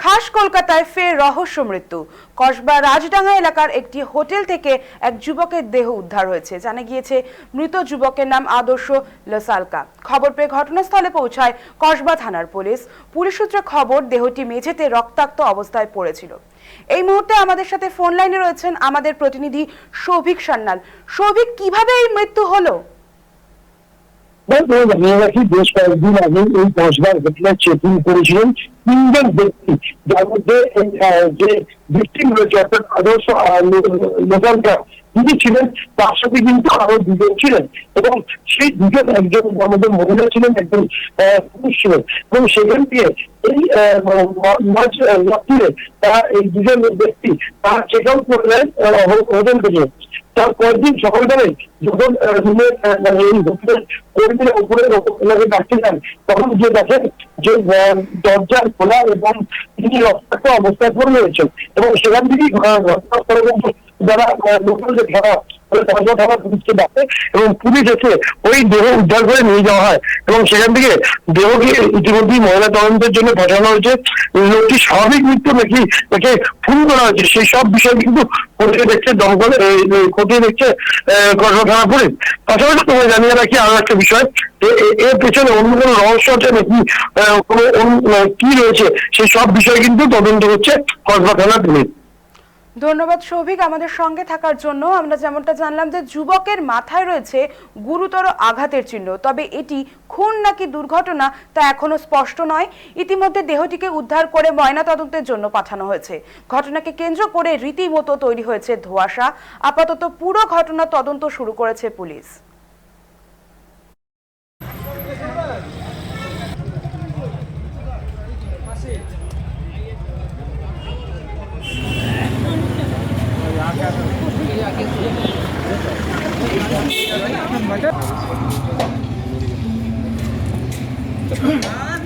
খাস কলকাতায় ফের রহস্য মৃত্যু। কসবা রাজডাঙ্গা এলাকার একটি হোটেল থেকে এক যুবকের দেহ উদ্ধার হয়েছে। জানা গিয়েছে, মৃত যুবকের নাম আদর্শ লসালকা। খবর পেয়ে ঘটনাস্থলে পৌঁছায় কসবা থানার পুলিশ। পুলিশ সূত্রে খবর, দেহটি মেঝেতে রক্তাক্ত অবস্থায় পড়েছিল। এই মুহূর্তে আমাদের সাথে ফোন লাইনে রয়েছেন আমাদের প্রতিনিধি সৌভিক সান্যাল। সৌভিক কীভাবে এই মৃত্যু হলো? বেশ কয়েকদিন আগে এই কসবার ঘটনায় চেকিং করেছিলেন তিনজন ব্যক্তি যার মধ্যে যে ভিক্টিম রয়েছে অর্থাৎ আদর্শ লোকালটা তিনি ছিলেন তার সাথে কিন্তু আরও দুজন ছিলেন এবং সেই দুজন একজন আমাদের মহিলা ছিলেন একজন পুরুষ ছিলেন। এবং সেখান থেকে এই রাত্রিরে তারা এই দুজন ব্যক্তি তারা চেক আউট করলেন হোটেল থেকে। তার কয়েকদিন সকালবেলায় যখন রুমের মানে এই হোটেলের কর্মীরা উপরে ওনাকে ডাকতে যান তখন যে দেখেন যে আহ, দরজা খোলা এবং তিনি রক্তাক্ত অবস্থায় পড়ে রয়েছেন এবং সেখান থেকেই ঘটনা ঘটনাস্থলে কিন্তু যারা লোকাল যে কসবা থানা এবং পুলিশ এসে ওই দেহ উদ্ধার করে নিয়ে যাওয়া হয় এবং সেখান থেকে দেহকে ইতিমধ্যেই ময়না তদন্তের জন্য পাঠানো হয়েছে। লোকটি স্বাভাবিক মৃত্যু নাকি একে খুন করা হয়েছে, সেই সব বিষয় কিন্তু খতিয়ে দেখছে, দমকল খতিয়ে দেখছে কসবা থানা পুলিশ। পাশাপাশি তোমায় জানিয়ে রাখি আরও একটা বিষয় এর পেছনে অন্য কোনো রহস্য আছে নাকি? কোনো কি রয়েছে? সেই সব বিষয় কিন্তু তদন্ত করছে কসবা থানা পুলিশ। ধন্যবাদ সৌভিক আমাদের সঙ্গে থাকার জন্য। আমরা যেমনটা জানলাম যে যুবকের মাথায় রয়েছে গুরুতর আঘাতের চিহ্ন। তবে এটি খুন নাকি দুর্ঘটনা তা এখনও স্পষ্ট নয়। ইতিমধ্যে দেহটিকে উদ্ধার করে ময়নাতদন্তের জন্য পাঠানো হয়েছে। ঘটনাকে কেন্দ্র করে রীতিমতো তৈরি হয়েছে ধোয়াশা। আপাতত পুরো ঘটনা তদন্ত শুরু করেছে পুলিশ। Come on.